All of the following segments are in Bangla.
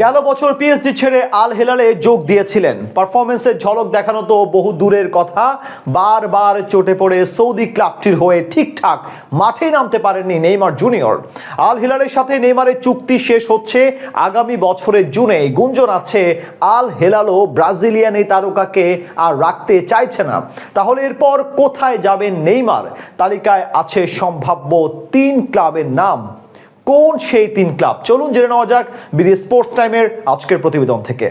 গেল বছর পিএসজি ছেড়ে আল হেলালে যোগ দিয়েছিলেন। পারফরমেন্সের ঝলক দেখানো তো বহু দূরের কথা। বারবার চটে পড়ে সৌদি ক্লাবটির হয়ে ঠিকঠাক মাঠে নামতে পারেননি নেইমার জুনিয়র। আল হেলালের সাথে নেইমারের চুক্তি শেষ হচ্ছে আগামী বছরের জুনে। গুঞ্জন আছে, আল হেলালও ব্রাজিলিয়ান এই তারকাকে আর রাখতে চাইছে না। তাহলে এরপর কোথায় যাবেন নেইমার? তালিকায় আছে সম্ভাব্য তিন ক্লাবের নাম। কোন সেই তিন ক্লাব? চলুন জেনে নেওয়া যাক বিডি স্পোর্টস টাইমের আজকের প্রতিবেদন থেকে।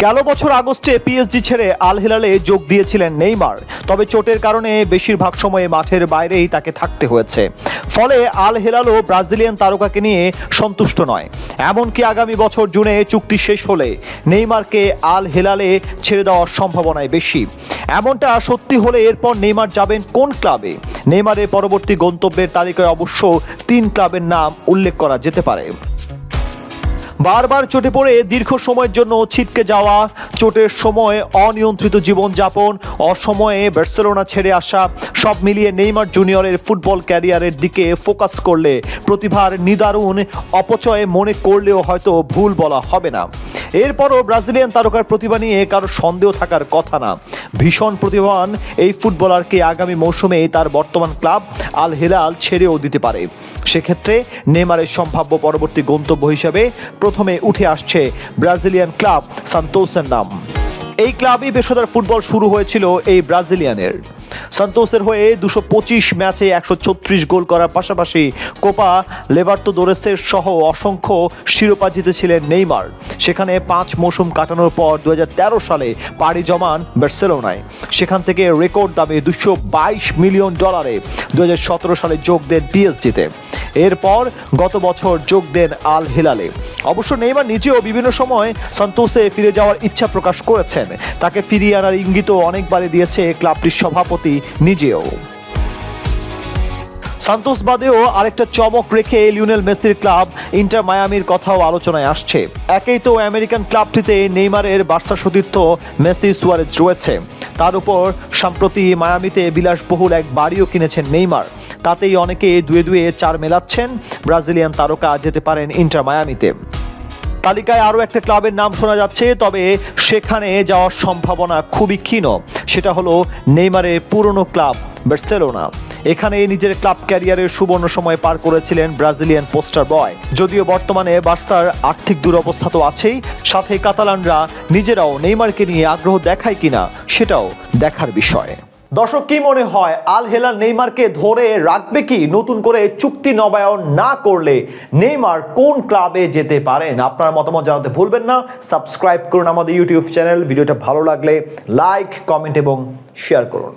গেল বছর আগস্টে পিএসজি ছেড়ে আল হিলালে যোগ দিয়েছিলেন নেইমার। তবে চোটের কারণে বেশিরভাগ সময়ে মাঠের বাইরেই তাকে থাকতে হয়েছে। ফলে আল হেলালও ব্রাজিলিয়ান তারকাকে নিয়ে সন্তুষ্ট নয়। এমনকি আগামী বছর জুনে চুক্তি শেষ হলে নেইমারকে আল হেলালে ছেড়ে দেওয়ার সম্ভাবনায় বেশি। এমনটা সত্যি হলে এরপর নেইমার যাবেন কোন ক্লাবে? নেইমারের পরবর্তী গন্তব্যের তালিকায় অবশ্য তিন ক্লাবের নাম উল্লেখ করা যেতে পারে। বারবার চোটে পড়ে দীর্ঘ সময়ের জন্য ছিটকে যাওয়া, চোটের সময় অনিয়ন্ত্রিত জীবনযাপন, অসময়ে বার্সেলোনা ছেড়ে আসা, সব মিলিয়ে নেইমার জুনিয়রের ফুটবল ক্যারিয়ারের দিকে ফোকাস করলে প্রতিভার নিদারুণ অপচয়ে মনে করলেও হয়তো ভুল বলা হবে না। এরপরও ব্রাজিলিয়ান তারকার প্রতিভা নিয়ে কারও সন্দেহ থাকার কথা না। ভীষণ প্রতিভাবান এই ফুটবলারকে আগামী মৌসুমে তার বর্তমান ক্লাব আল হেলাল ছেড়েও দিতে পারে। সেক্ষেত্রে নেমারের সম্ভাব্য পরবর্তী গন্তব্য হিসেবে প্রথমে উঠে আসছে ব্রাজিলিয়ান ক্লাব সান্তোসের নাম। এই ক্লাবই পেশাদার ফুটবল শুরু হয়েছিল এই ব্রাজিলিয়ানের। সান্তোসের হয়ে দুশো পঁচিশ ম্যাচে একশো ছত্রিশ গোল করার পাশাপাশি কোপা লেভার্তো দোরেসের সহ অসংখ্য শিরোপা জিতেছিলেন নেইমার। সেখানে পাঁচ মৌসুম কাটানোর পর দু হাজার তেরো সালে পাড়ি জমান বার্সেলোনায়। সেখান থেকে রেকর্ড দামে দুশো বাইশ মিলিয়ন ডলারে দু হাজার সতেরো সালে যোগ দেন পিএসজিতে। এরপর গত বছর যোগ দেন আল হিলালে। অবশ্য নেইমার নিজেও বিভিন্ন সময় সন্তোষে ফিরে যাওয়ার ইচ্ছা প্রকাশ করেছেন। তাকে ফিরিয়ে আনার ইঙ্গিতও অনেকবারই দিয়েছে ক্লাবটির সভাপতি নিজেও। সান্তোস বাদেও আরেকটা চমক রেখে লিওনেল মেসির ক্লাব ইন্টার মায়ামির কথাও আলোচনায় আসছে। একেই তো আমেরিকান ক্লাবটিতে নেইমারের বার্সা সতীর্থ মেসি সুয়ারেজ রয়েছে। তার উপর, সম্প্রতি মায়ামিতে বিলাসবহুল এক বাড়িও কিনেছেন নেইমার। তাতেই অনেকে দুয়ে দুয়ে চার মেলাচ্ছেন। ব্রাজিলিয়ান তারকা যেতে পারেন ইন্টার মায়ামিতে। তালিকায় আরও একটা ক্লাবের নাম শোনা যাচ্ছে, তবে সেখানে যাওয়ার সম্ভাবনা খুবই ক্ষীণ। সেটা হলো নেইমারের পুরনো ক্লাব বার্সেলোনা। এখানে নিজের ক্লাব ক্যারিয়ারের সুবর্ণ সময় পার করেছিলেন ব্রাজিলিয়ান পোস্টার বয়। যদিও বর্তমানে বার্সার আর্থিক দুরবস্থা তো আছেই, সাথে কাতালানরা নিজেরাও নেইমারকে নিয়ে আগ্রহ দেখায় কিনা, সেটাও দেখার বিষয়। দর্শক, কি মনে হয়, আল হেলাল নেইমারকে ধরে রাখবে কি? নতুন করে চুক্তি নবায়ন না করলে নেইমার কোন ক্লাবে যেতে পারেন? আপনার মতামত জানাতে ভুলবেন না। সাবস্ক্রাইব করুন আমাদের ইউটিউব চ্যানেল। ভিডিওটা ভালো লাগলে লাইক, কমেন্ট এবং শেয়ার করুন।